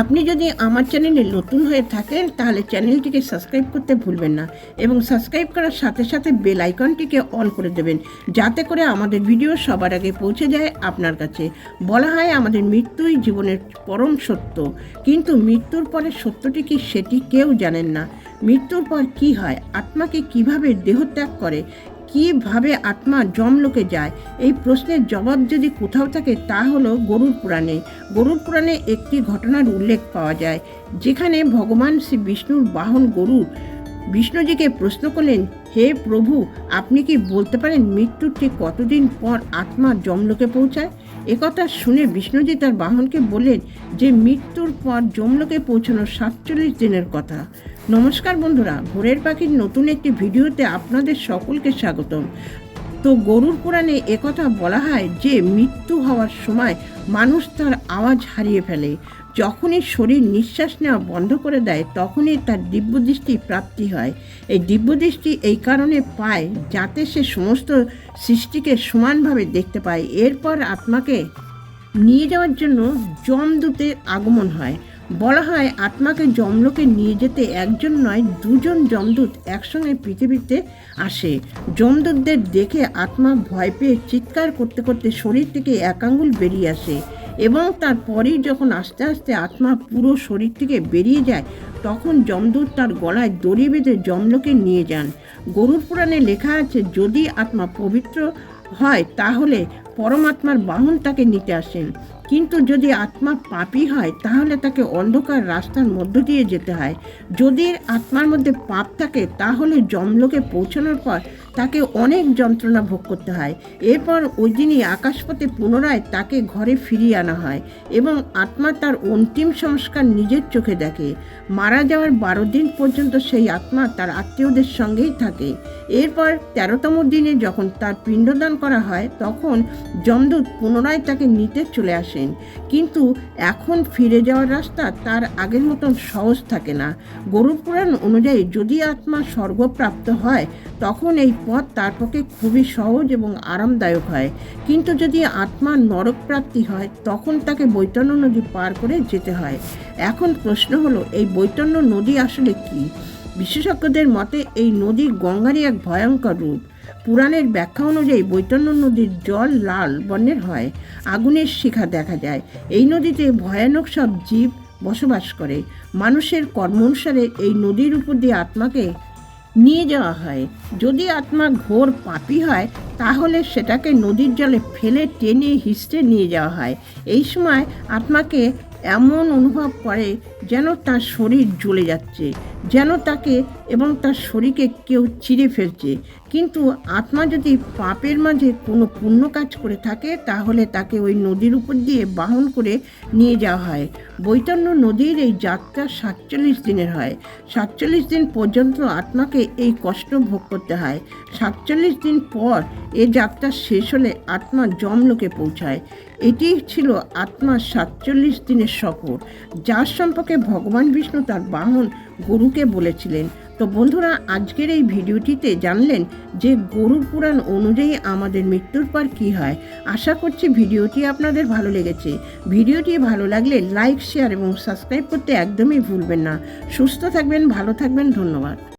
আপনি যদি আমার চ্যানেলে নতুন হয়ে থাকেন, তাহলে চ্যানেলটিকে সাবস্ক্রাইব করতে ভুলবেন না এবং সাবস্ক্রাইব করার সাথে সাথে বেল আইকনটিকে অন করে দেবেন, যাতে করে আমাদের ভিডিও সবার আগে পৌঁছে যায় আপনার কাছে। বলা হয় আমাদের মৃত্যুই জীবনের পরম সত্য, কিন্তু মৃত্যুর পরে সত্যটি কি সেটি কেউ জানেন না। মৃত্যুর পর কি হয়? আত্মাকে কীভাবে দেহত্যাগ করে? কীভাবে আত্মা জমলোকে যায়? এই প্রশ্নের জবাব যদি কোথাও থাকে, তা হলো গরুর পুরাণে। গরুর পুরাণে একটি ঘটনার উল্লেখ পাওয়া যায়, যেখানে ভগবান শ্রী বিষ্ণুর বাহন গরুর বিষ্ণুজিকে প্রশ্ন করলেন, হে প্রভু, আপনি কি বলতে পারেন মৃত্যুর ঠিক কতদিন পর আত্মা জমলোকে পৌঁছায়? একথা শুনে বিষ্ণুজি তার বাহনকে বললেন, যে মৃত্যুর পর জমলোকে পৌঁছানোর সাতচল্লিশ দিনের কথা। নমস্কার বন্ধুরা, ভোরের পাখির নতুন একটি ভিডিওতে আপনাদের সকলকে স্বাগতম। তো গরুর পুরাণে একথা বলা হয় যে, মৃত্যু হওয়ার সময় মানুষ তার আওয়াজ হারিয়ে ফেলে। যখনই শরীর নিঃশ্বাস নেওয়া বন্ধ করে দেয়, তখনই তার দিব্যদৃষ্টি প্রাপ্তি হয়। এই দিব্যদৃষ্টি এই কারণে পায় যাতে সে সমস্ত সৃষ্টিকে সমানভাবে দেখতে পায়। এরপর আত্মাকে নিয়ে যাওয়ার জন্য যমদূতের আগমন হয়। বলা হয় আত্মাকে যমলোকে নিয়ে যেতে একজন নয়, দুজন যমদূত একসঙ্গে পৃথিবীতে আসে। যমদূতদের দেখে আত্মা ভয় পেয়ে চিৎকার করতে করতে শরীর থেকে এক আঙ্গুল বেরিয়ে আসে এবং তারপরেই যখন আস্তে আস্তে আত্মা পুরো শরীর থেকে বেরিয়ে যায়, তখন যমদূত তার গলায় দড়ি বেঁধে যমলোকে নিয়ে যান। গরুর পুরাণে লেখা আছে, যদি আত্মা পবিত্র হয়, তাহলে পরমাত্মার বাহন তাকে নিতে আসেন। কিন্তু যদি আত্মা পাপী হয়, তাহলে তাকে অন্ধকার রাস্তার মধ্য দিয়ে যেতে হয়। যদি আত্মার মধ্যে পাপ থাকে, তাহলে জমলোকে পৌঁছানোর পর তাকে অনেক যন্ত্রণা ভোগ করতে হয়। এরপর ওই দিনই আকাশপথে পুনরায় তাকে ঘরে ফিরিয়ে আনা হয় এবং আত্মা তার অন্তিম সংস্কার নিজের চোখে দেখে। মারা যাওয়ার বারো দিন পর্যন্ত সেই আত্মা তার আত্মীয়দের সঙ্গেই থাকে। এরপর তেরোতম দিনে যখন তার পিণ্ডদান করা হয়, তখন যমদূত পুনরায় তাকে নিতে চলে আসেন। কিন্তু এখন ফিরে যাওয়ার রাস্তা তার আগের মতন সহজ থাকে না। গরুর পুরাণ অনুযায়ী যদি আত্মা স্বর্গপ্রাপ্ত হয়, তখন এই পথ তার পক্ষে খুবই সহজ এবং আরামদায়ক হয়। কিন্তু যদি আত্মার নরক প্রাপ্তি হয়, তখন তাকে বৈতন্য নদী পার করে যেতে হয়। এখন প্রশ্ন হলো, এই বৈতন্য নদী আসলে কি? বিশেষজ্ঞদের মতে এই নদী গঙ্গারই এক ভয়ঙ্কর রূপ। পুরাণের ব্যাখ্যা অনুযায়ী বৈতন্য নদীর জল লাল বর্ণের হয়। আগুনের শিখা দেখা যায়। এই নদীতে ভয়ানক সব জীব বসবাস করে। মানুষের কর্ম অনুসারে এই নদীর উপর দিয়ে আত্মাকে নিয়ে যাওয়া হয়। যদি আত্মা ঘোর পাপি হয়, তাহলে সেটাকে নদীর জলে ফেলে টেনে হিসড়ে নিয়ে যাওয়া হয়। এই সময় আত্মাকে এমন অনুভব করে যেন তার শরীর জ্বলে যাচ্ছে, যেন তাকে এবং তার শরীরকে কেউ চিরে ফেলছে। কিন্তু আত্মা যদি পাপের মাঝে কোনো পুণ্য কাজ করে থাকে, তাহলে তাকে ওই নদীর উপর দিয়ে বাহন করে নিয়ে যাওয়া হয়। বৈতন্য নদীর এই যাত্রা সাতচল্লিশ দিনের হয়। সাতচল্লিশ দিন পর্যন্ত আত্মাকে এই কষ্ট ভোগ করতে হয়। সাতচল্লিশ দিন পর এ যাত্রা শেষ হলে আত্মা জমলোকে পৌঁছায়। এটি ছিল আত্মার সাতচল্লিশ দিনের সফর। যার সম্পর্কে ভগবান বিষ্ণু তার বাহন গরুকে বলেছিলেন। তো বন্ধুরা, আজকের এই ভিডিওটিতে জানলেন যে গরু পুরাণ অনুযায়ী আমাদের মৃত্যুর পর কি হয়। আশা করছি ভিডিওটি আপনাদের ভালো লেগেছে। ভিডিওটি ভালো লাগলে লাইক, শেয়ার এবং সাবস্ক্রাইব করতে একদমই ভুলবেন না। সুস্থ থাকবেন, ভালো থাকবেন, ধন্যবাদ।